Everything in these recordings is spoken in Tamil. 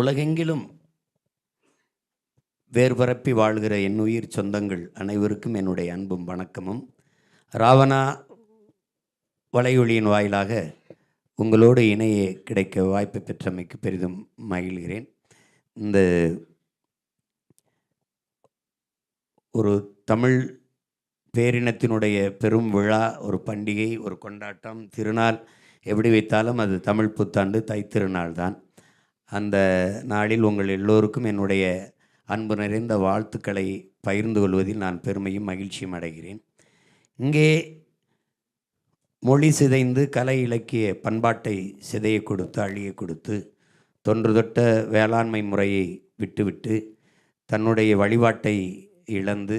உலகெங்கிலும் வேர்பரப்பி வாழ்கிற என் உயிர் சொந்தங்கள் அனைவருக்கும் என்னுடைய அன்பும் வணக்கமும். ராவணா வலையொலியின் வாயிலாக உங்களோடு இணைய கிடைக்க வாய்ப்பு பெற்றமைக்கு பெரிதும் மகிழ்கிறேன். இந்த ஒரு தமிழ் பேரினத்தினுடைய பெரும் விழா ஒரு பண்டிகை ஒரு கொண்டாட்டம் திருநாள் எப்படி வைத்தாலும் அது தமிழ் புத்தாண்டு தைத்திருநாள் தான் அந்த நாளில் உங்கள் எல்லோருக்கும் என்னுடைய அன்பு நிறைந்த வாழ்த்துக்களை பகிர்ந்து கொள்வதில் நான் பெருமையும் மகிழ்ச்சியும் அடைகிறேன். இங்கே மொழி சிதைந்து கலை இலக்கிய பண்பாட்டை சிதைய கொடுத்து அழிய கொடுத்து தொன்று தொட்ட வேளாண்மை முறையை விட்டுவிட்டு தன்னுடைய வழிபாட்டை இழந்து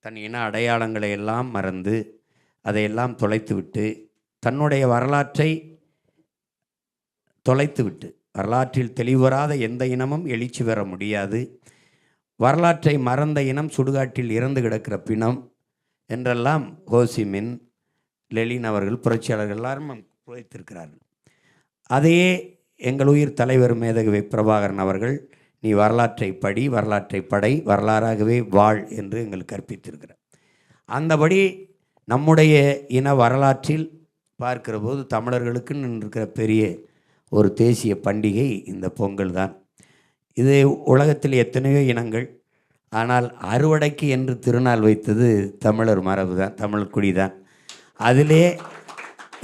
தன் இன அடையாளங்களை எல்லாம் மறந்து அதையெல்லாம் தொலைத்துவிட்டு தன்னுடைய வரலாற்றை தொலைத்துவிட்டு வரலாற்றில் தெளிவராத எந்த இனமும் எழுச்சி பெற முடியாது. வரலாற்றை மறந்த இனம் சுடுகாட்டில் இறந்து கிடக்கிற பிணம் என்றெல்லாம் ஹோசிமின் லெலின் அவர்கள் புரட்சியாளர்கள் எல்லாரும் வைத்திருக்கிறார்கள் அதையே எங்கள் உயிர் தலைவர் மேதகவி பிரபாகரன் அவர்கள் நீ வரலாற்றை படி வரலாற்றை படை வரலாறாகவே வாழ் என்று எங்களுக்கு கற்பித்திருக்கிறார். அந்தபடி நம்முடைய இன வரலாற்றில் பார்க்கிற போது தமிழர்களுக்குன்னு இருக்கிற பெரிய ஒரு தேசிய பண்டிகை இந்த பொங்கல் தான். இது உலகத்தில் எத்தனையோ இனங்கள் ஆனால் அறுவடைக்கு என்று திருநாள் வைத்தது தமிழர் மரபு தான் தமிழ் குடி தான். அதிலே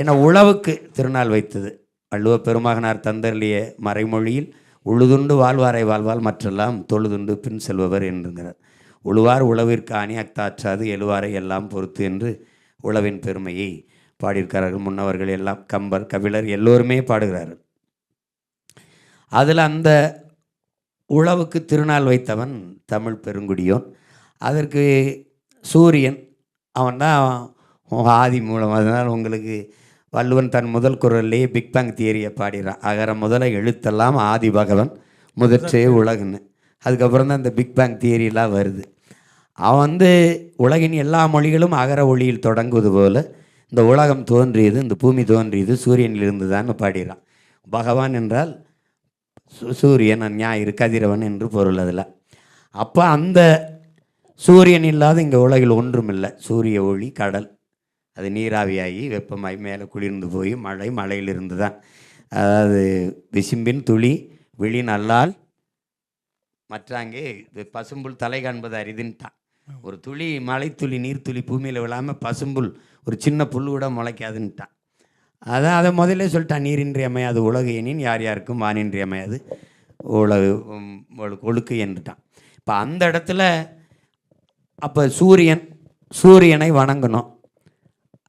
என்ன உழவுக்கு திருநாள் வைத்தது. வள்ளுவ பெருமகனார் தந்தர்லிய மறைமொழியில் உழுதுண்டு வாழ்வாரை வாழ்வால் மற்றெல்லாம் தொழுதுண்டு பின் செல்பவர் என்கிறார் உழுவார் உழவிற்கு அணி அக்தாற்றாது எழுவாரை எல்லாம் பொறுத்து என்று உழவின் பெருமையை பாடியிருக்கிறார்கள் முன்னவர்கள் எல்லாம். கம்பர் கபிலர் எல்லோருமே பாடுகிறார்கள். அதில் அந்த உழவுக்கு திருநாள் வைத்தவன் தமிழ் பெருங்குடியோன். அதற்கு சூரியன் அவன் தான் ஆதி மூலம். அதனால் உங்களுக்கு வள்ளுவன் தன் முதல் குரல்லையே பிக் பேங் தியரியை பாடிறான். அகர முதல எழுத்தெல்லாம் ஆதி பகவன் முதற்றே உலகுன்னு. அதுக்கப்புறம் தான் இந்த பிக் பேங் தியரியெலாம் வருது. அவன் வந்து உலகின் எல்லா மொழிகளும் அகர ஒளியில் தொடங்குவது போல இந்த உலகம் தோன்றியது இந்த பூமி தோன்றியது சூரியனிலிருந்து தான் பாடிறான். பகவான் என்றால் சூரியன் ஞாயிறு கதிரவன் என்று பொருள் அதில். அப்போ அந்த சூரியன் இல்லாத இங்கே உலகில் ஒன்றுமில்லை. சூரிய ஒளி கடல். அது நீராவியாகி வெப்பமாகி மேலே குளிர்ந்து போய் மழை மழையிலிருந்து தான். அதாவது விசும்பின் துளி விழி நல்லால் மற்றாங்கே இது பசும்புல் தலை காண்பது அரிதுன்ட்டான். ஒரு துளி மழைத்துளி நீர்த்துளி பூமியில் விழாமல் பசும்புல் ஒரு சின்ன புல் கூட முளைக்காதுன்ட்டான். அதான் அதை முதல்ல சொல்லிட்டான் நீரின்றி அமையாது உலகு எனின் யார் யாருக்கும் வானின்றி அமையாது உலகு ஒழுக்கு என்றுட்டான். இப்போ அந்த இடத்துல அப்போ சூரியன் சூரியனை வணங்கணும்.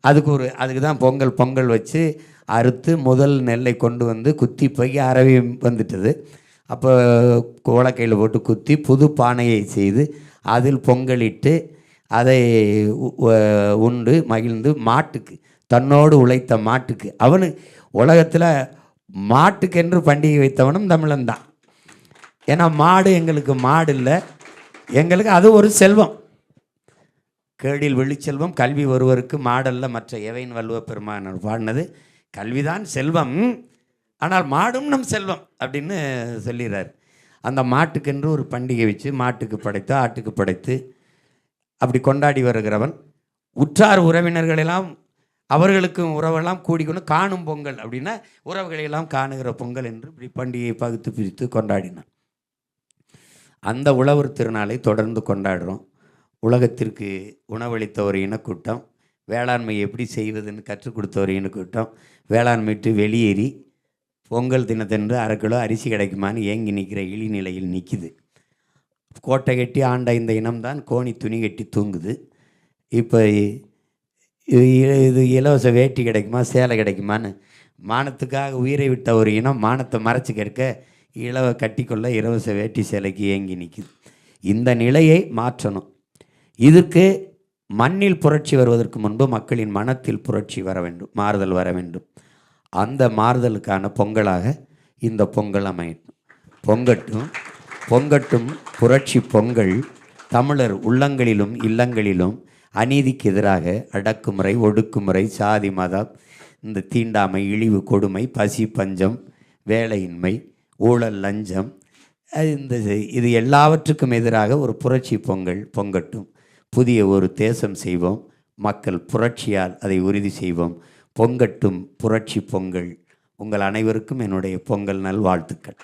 அதுக்கு ஒரு அதுக்கு தான் பொங்கல் பொங்கல் வச்சு அறுத்து முதல் நெல்லை கொண்டு வந்து குத்தி போய் அறவி வந்துட்டது. அப்போ கோலக்கையில் போட்டு குத்தி புது பானையை செய்து அதில் பொங்கலிட்டு அதை உண்டு மகிழ்ந்து மாட்டுக்கு. தன்னோடு உழைத்த மாட்டுக்கு. அவனு உலகத்தில் மாட்டுக்கென்று பண்டிகை வைத்தவனும் தமிழன் தான். ஏன்னா மாடு எங்களுக்கு மாடு இல்லை எங்களுக்கு அது ஒரு செல்வம். கேடில் வெளிச்செல்வம் கல்வி ஒருவருக்கு மாடல்ல மற்ற எவையின் வல்லுவ பெருமானார் பாடினது கல்விதான் செல்வம். ஆனால் மாடும் நம் செல்வம் அப்படின்னு சொல்லிடுறார் அந்த மாட்டுக்கென்று ஒரு பண்டிகை வச்சு மாட்டுக்கு படைத்து ஆட்டுக்கு படைத்து அப்படி கொண்டாடி வருகிறவன். உற்றார் உறவினர்களெல்லாம் அவர்களுக்கும் உறவெல்லாம் கூடிக்கொண்டு காணும் பொங்கல் அப்படின்னா உறவுகளையெல்லாம் காணுகிற பொங்கல் என்று இப்படி பண்டிகையை பகுத்து பிரித்து கொண்டாடினான் அந்த உழவர் திருநாளை தொடர்ந்து கொண்டாடுறோம். உலகத்திற்கு உணவளித்த ஒரு இனக்கூட்டம் வேளாண்மை எப்படி செய்வதுன்னு கற்றுக் கொடுத்த ஒரு இனக்கூட்டம் வேளாண்மை விட்டு வெளியேறி பொங்கல் தினத்தன்று அரை கிலோ அரிசி கிடைக்குமான்னு ஏங்கி நிற்கிற இழிநிலையில் நிற்கிது. கோட்டை கட்டி ஆண்ட இந்த இனம்தான் கோணி துணி கட்டி தூங்குது. இப்போ இது இது இலவச வேட்டி கிடைக்குமா சேலை கிடைக்குமான்னு மானத்துக்காக உயிரை விட்ட ஒரு இனம் மானத்தை மறைச்சி கேட்க இலவ கட்டிக்கொள்ள இலவச வேட்டி சேலைக்கு ஏங்கி நிற்குது இந்த நிலையை மாற்றணும். இதற்கு மண்ணில் புரட்சி வருவதற்கு முன்பு மக்களின் மனத்தில் புரட்சி வர வேண்டும் மாறுதல் வர வேண்டும். அந்த மாறுதலுக்கான பொங்கலாக இந்த பொங்கல் அமையட்டும். பொங்கட்டும் பொங்கட்டும் புரட்சி பொங்கல் தமிழர் உள்ளங்களிலும் இல்லங்களிலும் அநீதிக்கு எதிராக அடக்குமுறை ஒடுக்குமுறை சாதி மதம் இந்த தீண்டாமை இழிவு கொடுமை பசி பஞ்சம் வேலையின்மை ஊழல் லஞ்சம் இந்த இது எல்லாவற்றுக்கும் எதிராக ஒரு புரட்சி பொங்கல் பொங்கட்டும். புதிய ஒரு தேசம் செய்வோம். மக்கள் புரட்சியால் அதை உறுதி செய்வோம். பொங்கட்டும் புரட்சி பொங்கல். உங்கள் அனைவருக்கும் என்னுடைய பொங்கல் நல் வாழ்த்துக்கள்